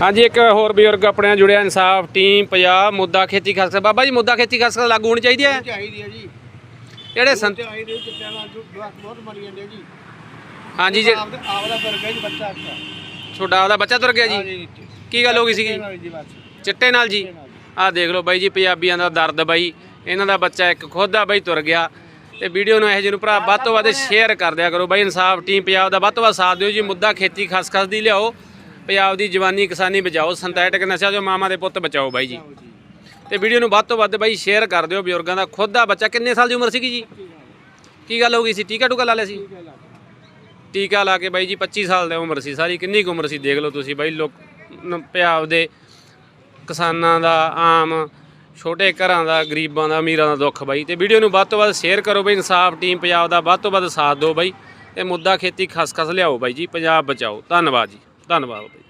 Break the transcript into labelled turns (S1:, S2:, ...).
S1: ਹਾਂਜੀ ਇੱਕ ਹੋਰ ਬਜ਼ੁਰਗ ਆਪਣੇ ਨਾਲ ਜੁੜਿਆ ਇਨਸਾਫ ਟੀਮ ਪੰਜਾਬ ਮੁੱਦਾ ਖੇਤੀ ਖਾਸ ਬਾਬਾ ਜੀ ਮੁੱਦਾ ਖੇਤੀ ਖਾਸ ਲਾਗੂ ਹੋਣੀ ਚਾਹੀਦੀ ਹੈ?
S2: ਚਾਹੀਦੀ ਹੈ ਜੀ।
S1: ਜਿਹੜੇ ਸੰਤ
S2: ਚਾਹੀਦੀ ਹੈ ਚਿੱਟਿਆਂ ਨਾਲ ਜਵਾਕ ਬਹੁਤ ਮਰੀ ਜਾਂਦੇ ਜੀ।
S1: ਹਾਂਜੀ ਜੀ
S2: ਆਪਦਾ ਜੀ ਬੱਚਾ
S1: ਬੱਚਾ ਤੁਰ ਗਿਆ ਜੀ? ਕੀ ਗੱਲ ਹੋ ਗਈ ਸੀਗੀ? ਚਿੱਟੇ ਨਾਲ ਜੀ ਆਹ ਦੇਖ ਲਓ ਬਾਈ ਜੀ ਪੰਜਾਬੀਆਂ ਦਾ ਦਰਦ ਬਾਈ। ਇਹਨਾਂ ਦਾ ਬੱਚਾ ਇੱਕ ਖੁਦ ਦਾ ਬਾਈ ਤੁਰ ਗਿਆ। ਤੇ ਵੀਡੀਓ ਨੂੰ ਇਹੋ ਜਿਹੇ ਨੂੰ ਭਰਾ ਵੱਧ ਤੋਂ ਵੱਧ ਸ਼ੇਅਰ ਕਰ ਦਿਆ ਕਰੋ ਬਾਈ। ਇਨਸਾਫ ਟੀਮ ਪੰਜਾਬ ਦਾ ਵੱਧ ਤੋਂ ਵੱਧ ਸਾਥ ਦਿਓ ਜੀ। ਮੁੱਦਾ ਖੇਤੀ ਖਸ ਖਸ ਦੀ ਲਿਆਓ। ਪੰਜਾਬ ਦੀ ਜਵਾਨੀ ਕਿਸਾਨੀ ਬਚਾਓ ਸਿੰਥੈਟਿਕ ਨਸ਼ਾ ਜੋ ਮਾਮਾ ਦੇ ਪੁੱਤ ਬਚਾਓ ਬਾਈ ਜੀ। ਤੇ ਵੀਡੀਓ ਨੂੰ ਵੱਧ ਤੋਂ ਵੱਧ ਬਾਈ ਸ਼ੇਅਰ ਕਰ ਦਿਓ ਬਜ਼ੁਰਗਾਂ ਦਾ। ਖੁਦ ਦਾ ਬੱਚਾ ਕਿੰਨੇ ਸਾਲ ਦੀ ਉਮਰ ਸੀਗੀ ਜੀ? ਕੀ ਗੱਲ ਹੋ ਗਈ ਸੀ? ਟੀਕਾ ਟੂਕਾ ਲਾ ਲਿਆ ਸੀ? ਟੀਕਾ ਲਾ ਕੇ ਬਾਈ ਜੀ 25 ਸਾਲ ਦੀ ਉਮਰ ਸੀ। ਸਾਰੀ ਕਿੰਨੀ ਕੁ ਉਮਰ ਸੀ ਦੇਖ ਲਓ ਤੁਸੀਂ ਬਾਈ। ਲੋਕ ਪੰਜਾਬ ਦੇ ਕਿਸਾਨਾਂ ਦਾ, ਆਮ ਛੋਟੇ ਘਰਾਂ ਦਾ, ਗਰੀਬਾਂ ਦਾ, ਅਮੀਰਾਂ ਦਾ ਦੁੱਖ ਬਾਈ। ਤੇ ਵੀਡੀਓ ਨੂੰ ਵੱਧ ਤੋਂ ਵੱਧ ਸ਼ੇਅਰ ਕਰੋ ਬਈ। ਇਨਸਾਫ ਟੀਮ ਪੰਜਾਬ ਦਾ ਵੱਧ ਤੋਂ ਵੱਧ ਸਾਥ ਦਿਓ ਬਾਈ। ਤੇ ਮੁੱਦਾ ਖੇਤੀ ਖਸਖਸ ਲਿਆਓ ਬਾਈ ਜੀ। ਪੰਜਾਬ ਬਚਾਓ। ਧੰਨਵਾਦ ਜੀ। ਧੰਨਵਾਦ ਬਾਈ।